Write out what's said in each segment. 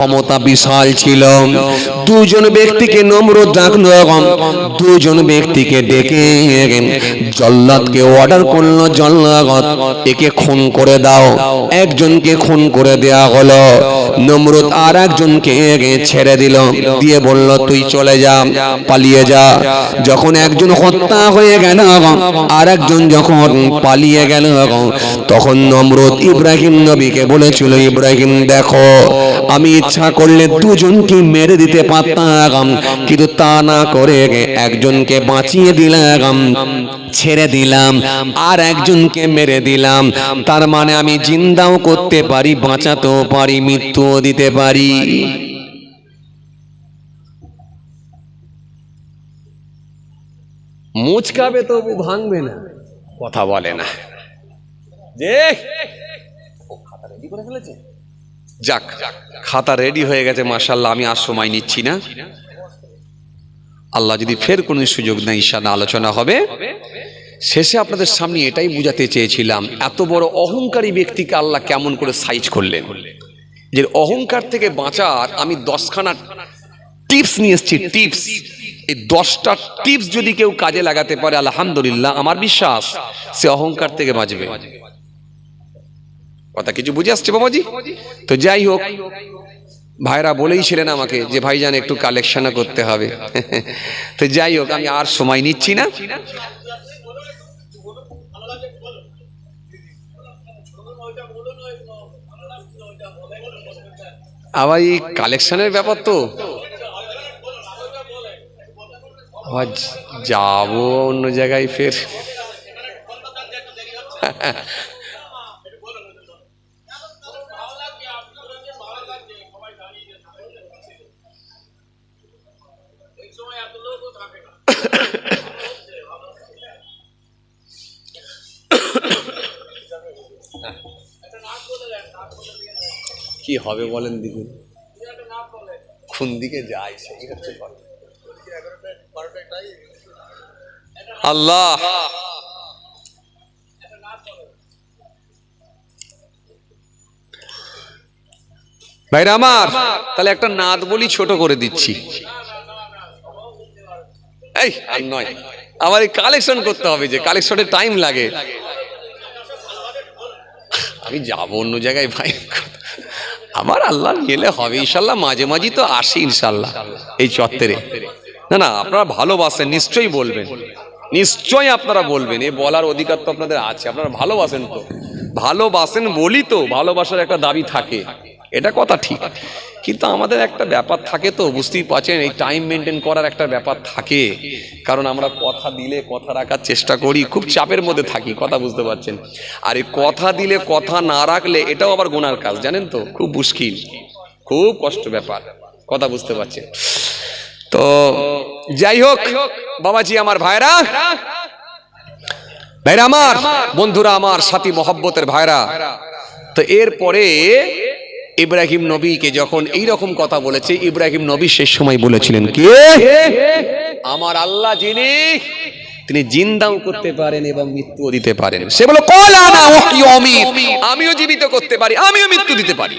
ক্ষমতা বিশাল ছিল। দুজন ব্যক্তিকে নম্র ডাকলো দুজন ব্যক্তিকে ডেকে জল্লাদকে অর্ডার করল, জল্লাদ, একে খুন করে দাও। একজনকে খুন করে দেয়া হলো। নমরুদ আর একজনকে ছেড়ে দিল। দিয়ে বলল, তুই চলে যা, পালিয়ে যা। যখন একজন হত্যা হয়ে গেল আর একজন যখন পালিয়ে গেল তখন নমরুদ ইব্রাহিম নবীকে বলেছিল, ইব্রাহিম, দেখো আমি ইচ্ছা করলে দুজনকে মেরে দিতে পারতাম কিন্তু তা না করে একজনকে বাঁচিয়ে দিলাম ছেড়ে দিলাম আর একজনকে মেরে দিলাম। তার মানে আমি জিন্দাও করতে পারি বাঁচাতেও পারি মৃত্যুও দিতে পারি। মুচকাবে তবু ভাঙবে না। কথা বলে না। দেখ। ও, খাতা ready করে ফেলেছে? যাক, খাতা রেডি হয়ে গেছে মার্শাল্লাহ আমি আর সময় নিচ্ছি না। আল্লাহ যদি ফের কোনো সুযোগ নেই ঈশান আলোচনা হবে। শেষে আপনাদের সামনে এটাই বুঝাতে চেয়েছিলাম, এত বড় অহংকারী ব্যক্তিকে আল্লাহ কেমন করে সাইজ করলেন? যে অহংকার থেকে বাঁচার আমি দশখানা টিপস নিয়ে এসেছি টিপস এই দশটা টিপস যদি কেউ কাজে লাগাতে পারে, আলহামদুলিল্লাহ, আমার বিশ্বাস সে অহংকার থেকে বাঁচবে। কথা কিছু বুঝে আসছে বাবাজি? তো যাই হোক, ভাইরা বলেই ছিলেন আমাকে যে ভাই ভাইজান একটু কালেকশনও করতে হবে। তো যাই হোক, আমি আর সময় নিচ্ছি না। আবার এই কালেকশনের ব্যাপার তো। যাব অন্য জায়গায় ফের। কি হবে বলেন দিদি? কোন দিকে হচ্ছে আল্লাহ! ভাইরা আমার, তাহলে একটা নাদ বলি ছোট করে দিচ্ছি। এই, আর নয়। আমার এই কালেকশন করতে হবে যে কালেকশনের টাইম লাগে। আমি যাব অন্য জায়গায় ভাই। আমার আল্লাহ গেলে হবে, ইনশাল্লাহ মাঝে মাঝে তো আসি, ইনশাল্লাহ, এই চত্বরে। না না, আপনারা ভালোবাসেন, নিশ্চয়ই বলবেন। নিশ্চয়ই আপনারা বলবেন, এ বলার অধিকার তো আপনাদের আছে, আপনারা ভালোবাসেন তো। ভালোবাসেন বলি তো, ভালোবাসার একটা দাবি থাকে। এটা কথা ঠিক। কিন্তু আমাদের একটা ব্যাপার থাকে তো, বুঝতেই পারছেন, এই টাইম মেনটেন করার একটা ব্যাপার থাকে। কারণ আমরা কথা দিলে কথা রাখার চেষ্টা করি, খুব চাপের মধ্যে থাকি, কথা বুঝতে পারছেন। আর এই কথা দিলে কথা না রাখলে এটাও আবার গোনার কাজ, জানেন তো? খুব মুশকিল, খুব কষ্ট ব্যাপার, কথা বুঝতে পারছেন। তো যাই হোক, বাবাজি আমার ভাইরা ভাইরা আমার, বন্ধুরা আমার, সাথী মহব্বতের ভাইরা। তো এরপরে ইব্রাহিম নবীকে যখন এই রকম কথা বলেছে, ইব্রাহিম নবী শেষ সময় বলেছিলেন, কে? আমার আল্লাহ যিনি। তিনি জিন্দাও করতে পারেন এবং মৃত্যুও দিতে পারেন। সে বলো আমিও জীবিত করতে পারি, আমিও মৃত্যু দিতে পারি।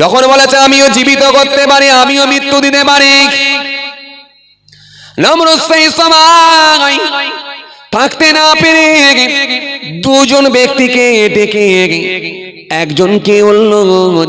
যখন বলেছে, আমিও জীবিত করতে পারি, আমিও মৃত্যু দিতে পারি। থাকতে না পেরে দুজন ব্যক্তিকে ডেকে একজনকে বলল,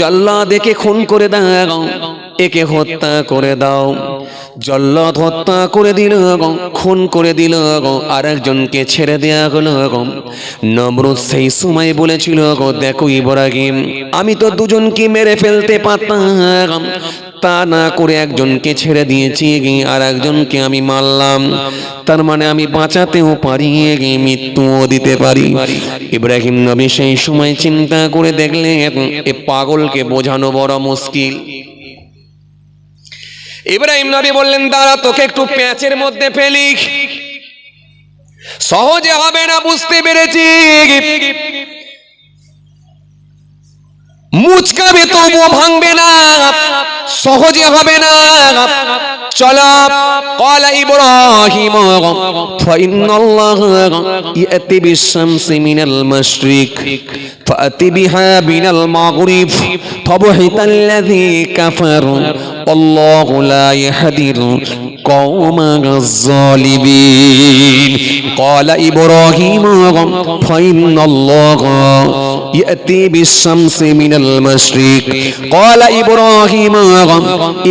জল্লা দেখে খুন করে দাও, একে হত্যা করে দাও। জল্লাদ হত্যা করে দিল, খুন করে দিল আর একজনকে ছেড়ে দেয়া হলো। নমরুদ সেই সময় বলেছিল, দেখো ইবরাগিম আমি তো দুজনকে মেরে ফেলতে পারতাম। তা না করে একজনকে ছেড়ে দিয়েছি আর একজনকে আমি মারলাম। তার মানে আমি বাঁচাতেও পারি মৃত্যুও দিতে পারি। ইব্রাহিম নবী সেই সময় চিন্তা করে দেখলেন, এ পাগলকে বোঝানো বড় মুশকিল। ইব্রাহিম নবী বললেন, দাঁড়া, তোকে একটু প্যাঁচের মধ্যে ফেলি। সহজে হবে না, বুঝতে পেরেছি। মুচকাবে তবুও ভাঙবে না সহজে হবে না চলো قال إبراهيم فإن الله يأتي بالشمس من المشرق فأتي بها من المغرب فبحث الذي كفر والله لا يهدي القوم الظالمين قال إبراهيم فإن الله يأتي بالشمس من المشرق قال إبراهيم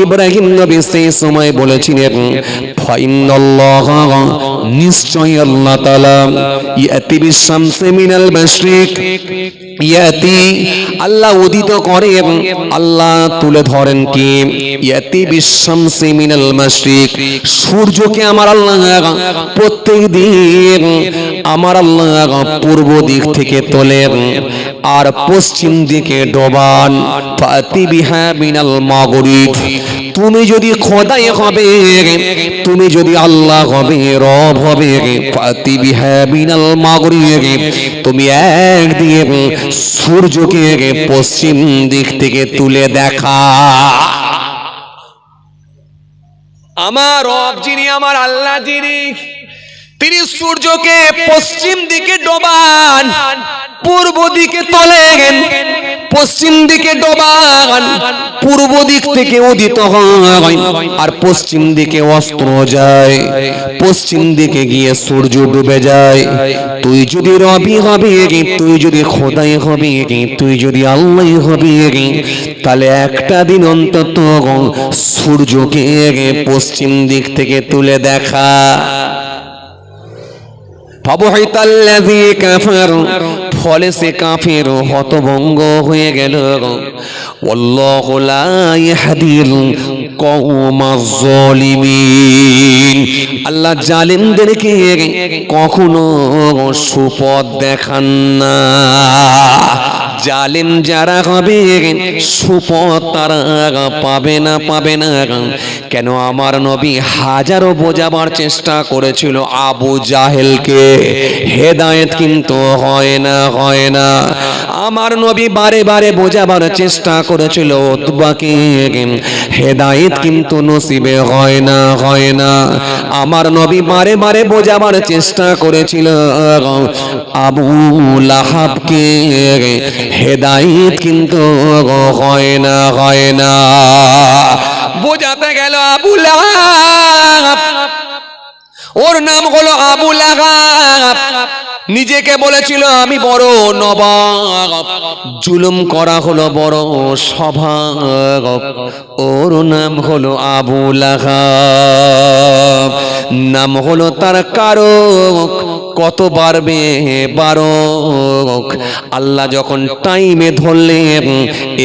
ইব্রাহিম নবী সেই সময় বলেছিলেন ফাইন আল্লাহ নিশ্চয় আল্লাহ তাআলা ইয়াতি বিশামসি মিনাল মাশরিক ইয়াতি আল্লাহ উদিত করেন আল্লাহ তুলে ধরেন কি ইয়াতি বিশামসি মিনাল মাশরিক সূর্যকে আমার আল্লাহ প্রত্যেক দিন আমার আল্লাহ পূর্ব দিক থেকে তোলেন আর পশ্চিম দিকে ডোবান। মিনাল মাগরিব। তুমি যদি খোদাই হবে, তুমি যদি আল্লাহ হবে, রব হবে মিনাল মাগরিব। তুমি একদিকে সূর্যকে পশ্চিম দিক থেকে তুলে দেখা। আমার রব যিনি, আমার আল্লাহ যিনি, তিনি সূর্যকে পশ্চিম দিকে ডোবান। পূর্ব দিকে তোলেন পশ্চিম দিকে ডোবান পূর্ব দিক থেকে উদিত হয় আর পশ্চিম দিকে অস্ত্র যায়, পশ্চিম দিকে গিয়ে সূর্য ডুবে যায়। তুই যদি রবি হবে তুই যদি খোদাই হবে তুই যদি আল্লাহ হবে তাহলে একটা দিন অন্তত সূর্যকে পশ্চিম দিক থেকে তুলে দেখা। ফাবহাইতাল্লাযী কাফার ফলে সে কাফের হতভঙ্গ হয়ে গেল। আল্লাহু জালিমদেরকে কখনো সুপথ দেখান না। জালিম যারা হবে সুপথ তারা পাবে না পাবে না কেন আমার নবী হাজারো বোঝাবার চেষ্টা করেছিল আবু জাহেলকে। হেদায়েত কিন্তু হয় না হয় না। আমার নবী বারে বারে বোঝাবার চেষ্টা করেছিল উতবাকে। হেদায়েত কিন্তু নসিবে হয় না হয় না। আমার নবী মারে মারে বোঝাবার চেষ্টা করেছিল। আবু লাহাবকে হেদায়েত কিন্তু হয় না হয় না। বোঝাতে গেল আবু লাহাব। ওর নাম হলো আবু লাহাব। নিজেকে বলেছিল, আমি বড় নবাব। জুলুম করা হলো বড় স্বভাব। ওর নাম হলো আবু লাহাব। নাম হলো তার কারক। কত বাড়বে বারক। আল্লাহ যখন টাইমে ধরলেন,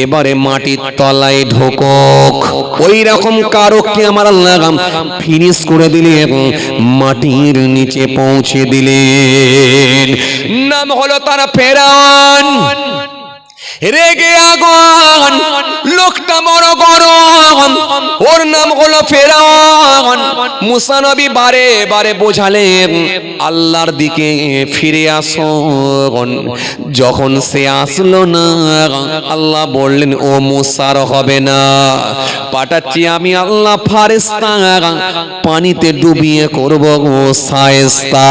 এবারে মাটির তলায় ঢোকক। ওই রকম কারককে আমার আল্লাহ ফিনিশ করে দিলেন, মাটির নিচে পৌঁছে দিলেন। নাম হলো তারা ফেরান রেগে আগুন, লোকটা বড় গরম। ওর নাম হলো ফেরাউন। মুসা বারে বারে বোঝালেন, আল্লাহর দিকে ফিরে আসুন। যখন সে আসলো না, আল্লাহ বললেন, ও মুসার হবে না। পাঠাচ্ছি আমি আল্লাহ ফারেস্তা পানিতে ডুবিয়ে করব গো সায়েস্তা।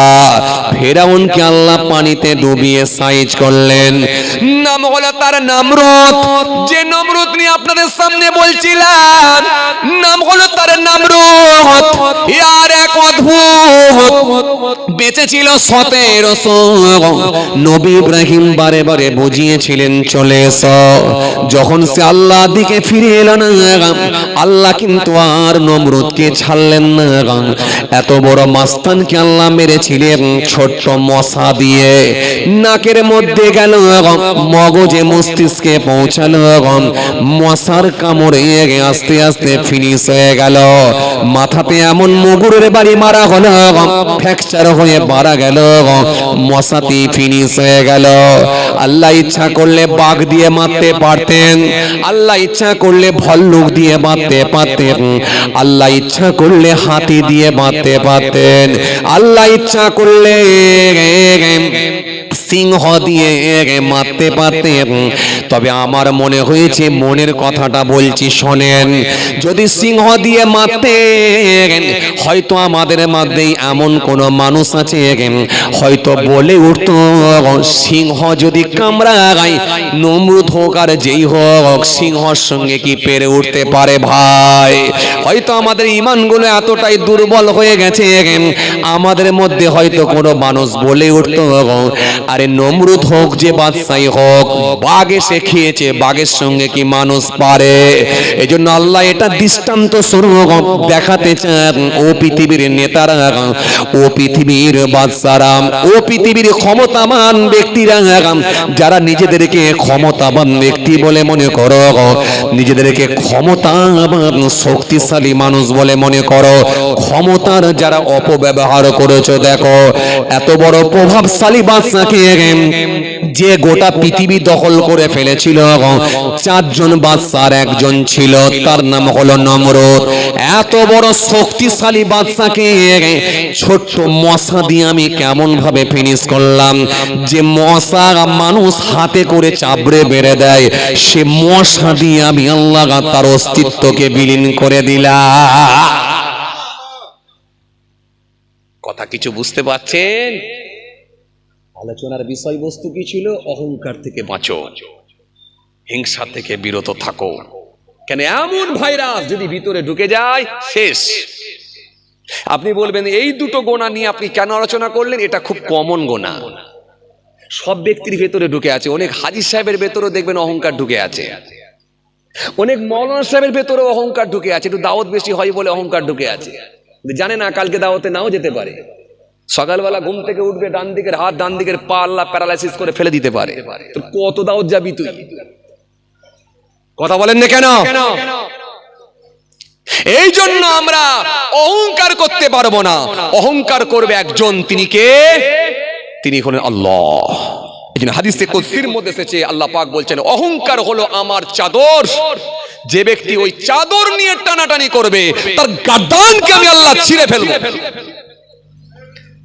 ফেরাউনকে আল্লাহ পানিতে ডুবিয়ে সাইজ করলেন। নাম হলো তার নামরুদ। যে নমরুদ নিয়ে আপনাদের সামনে বলছিলাম নাম হলো তার নামরুদ। বেঁচে ছিল সতেরোশো নবী ইব্রাহিম বারে বারে বুঝিয়েছিলেন, চলে যখন সে আল্লাহ দিকে ফিরে এলো না আল্লাহ কিন্তু আর নমরুদকে ছাড়লেন না এত বড় মাস্তানকে আল্লাহ মেরেছিলেন ছোট্ট মশা দিয়ে। নাকের মধ্যে গেল মগজে মস্তিষ্কে পৌঁছালো মশার কামড়ে আস্তে আস্তে ফিনিশ হয়ে গেল। মাথাতে এমন মুগুরের বাড়ি মারা হলো ফ্র্যাকচার হয়ে মারা গেল, মশাতি ফিনিশ হয়ে গেল। আল্লাহ ইচ্ছা করলে বাঘ দিয়ে মারতে পারতেন, আল্লাহ ইচ্ছা করলে ভল্লুক দিয়ে মারতে পারতেন, আল্লাহ ইচ্ছা করলে হাতি দিয়ে মারতে পারতেন, আল্লাহ ইচ্ছা করলে সিংহ দিয়ে মারতে পারতে তবে আমার মনে হয়েছে, মনের কথাটা বলছি, শোনেন। যদি সিংহ দিয়ে মারতে হয়তো আমাদের মধ্যেই এমন কোন মানুষ আছে, হয়তো বলে উঠত, সিংহ যদি কামড়ায়, নমরুদ হোক আর যেই হোক, সিংহর সঙ্গে কি পেরে উঠতে পারে ভাই? হয়তো আমাদের ইমানগুলো এতটাই দুর্বল হয়ে গেছে, আমাদের মধ্যে হয়তো কোনো মানুষ বলে উঠত, আরে নমরুদ হোক যে বাদশাহী হোক, বাঘ এসে খেয়েছে, বাঘের সঙ্গে কি মানুষ পারে? এই জন্য আল্লাহ এটা দৃষ্টান্ত স্বরূপ দেখাতে চান। ও পৃথিবীর নেতারা, ও পৃথিবীর বাদশারা, ও পৃথিবীর ক্ষমতাবান ব্যক্তিরা, যারা নিজেদেরকে ক্ষমতাবান ব্যক্তি বলে মনে করো, নিজেদেরকে ক্ষমতাবান, শক্তিশালী মানুষ বলে মনে করো, ক্ষমতার যারা অপব্যবহার করেছ, দেখো, এত বড় প্রভাবশালী বাদশাকে যে গোটা পৃথিবী দখল করে ফেলেছিল। চারজন বাদশার একজন ছিল, তার নাম হলো নমরুদ। এত বড় শক্তিশালী বাদশাকে ছোট্ট মশা দিয়ে আমি কেমন ভাবে ফিনিশ করলাম? যে মশা মানুষ হাতে করে চাবড়ে বেড়ে দেয়, সে মশা দিয়ে আমি আল্লাহ তার অস্তিত্বকে বিলীন করে দিলাম। কথা কিছু বুঝতে পারছেন? আলোচনার বিষয়বস্তু কি ছিল? অহংকার থেকে বাঁচো। হিংসা থেকে বিরত থাকো। কেন এমন ভাইরাস যদি ভিতরে ঢুকে যায়, শেষ। আপনি বলবেন, এই দুটো গোনা নিয়ে আপনি কেন আলোচনা করলেন? এটা খুব কমন গোনা। সব ব্যক্তির ভেতরে ঢুকে আছে। অনেক হাজির সাহেবের ভেতরেও দেখবেন অহংকার ঢুকে আছে। অনেক মৌলানা সাহেবের ভেতরেও অহংকার ঢুকে আছে। একটু দাওয়াত বেশি হয় বলে অহংকার ঢুকে আছে। জানে না, কালকে দাওয়াতে নাও যেতে পারে। সকালবেলা ঘুম থেকে উঠবে, ডান দিকের হাত, ডান দিকের পা আল্লাহ প্যারালাইসিস করে ফেলে দিতে পারে। কত দাওয়াত যাবি তুই? কথা বলেন না কেন? এই জন্য আমরা অহংকার করতে পারব না। অহংকার করবে একজন, তিনি কে? তিনি হলেন আল্লাহ। হাদিসে কুদসির মধ্যে এসেছে, আল্লাহ পাক বলছেন, অহংকার হলো আমার চাদর। যে ব্যক্তি ওই চাদর নিয়ে টানাটানি করবে, তার গাদানকে আমি আল্লাহ ছিঁড়ে ফেলব।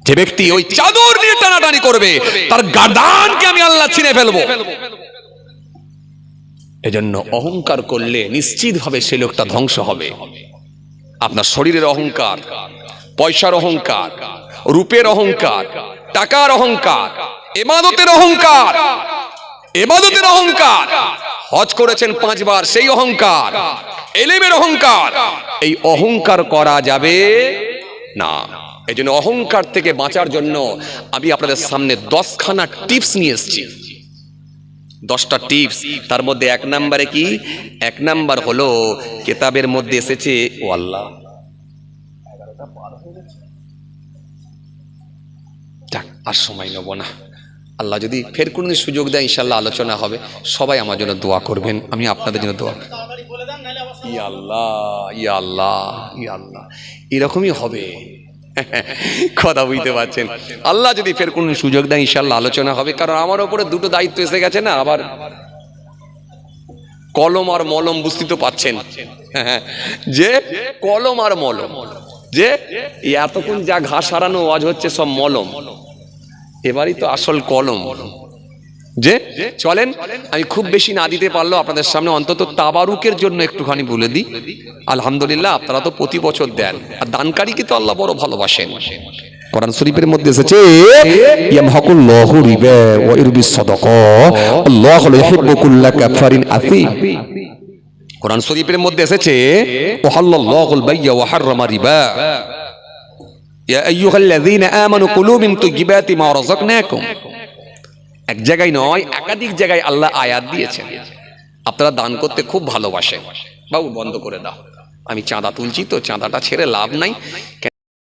যে ব্যক্তি ওই চাদর নিয়ে টানাটানি করবে, তার গাদানকে আমি আল্লাহ ছিঁড়ে ফেলব। এজন্য অহংকার করলে নিশ্চিতভাবে সেই লোকটা ধ্বংস হবে। আপনার শরীরের অহংকার, পয়সার অহংকার, রূপের অহংকার, টাকার অহংকার, এমাদতের অহংকার এমাদতের অহংকার, হজ করেছেন পাঁচবার সেই অহংকার, এলেমের অহংকার, এই অহংকার করা যাবে না। এই জন্য অহংকার থেকে বাঁচার জন্য আমি আপনাদের সামনে দশখানা টিপস নিয়ে এসেছি। দশটা টিপস তার মধ্যে এক নাম্বারে কি? এক নাম্বার হলো কেতাবের মধ্যে এসেছে ও আল্লাহ। যাক আর সময় নেব না। আল্লাহ যদি ফের কোনো সুযোগ দেয় ইনশাল্লাহ আলোচনা হবে। সবাই আমার জন্য দোয়া করবেন আমি আপনাদের জন্য দোয়া ইয়া আল্লাহ ইয়া আল্লাহ ইয়া আল্লাহ। এরকমই হবে। কথা বুঝতে পারছেন। আল্লাহ যদি ফের কোনো সুযোগ দেয় ইনশাল্লাহ আলোচনা হবে। কারণ আমার ওপরে দুটো দায়িত্ব এসে গেছে না, আবার কলম আর মলম বুঝতে তো পাচ্ছেন যে কলম আর মলম, যে এতক্ষণ যা ঘাস হারানো আজ হচ্ছে সব মলম। এবারই তো আসল কলম। যে চলেন, আমি খুব বেশি না দিতে পারল আপনাদের সামনে অন্তত তাবারুকের জন্য একটুখানি বলে দিই। আলহামদুলিল্লাহ, আপনারা তো প্রতি বছর দেন। আর দানকারীকে তো আল্লাহ বড় ভালোবাসেন। কোরআন শরীফের মধ্যে এসেছে রিবা এক জায়গায় নয়, একাধিক জায়গায় আল্লাহ আয়াত দিয়েছেন। আপনারা দান করতে খুব ভালোবাসে বাবু, বন্ধ করে দাও। আমি চাঁদা তুলছি তো, চাঁদাটা ছেড়ে লাভ নাই।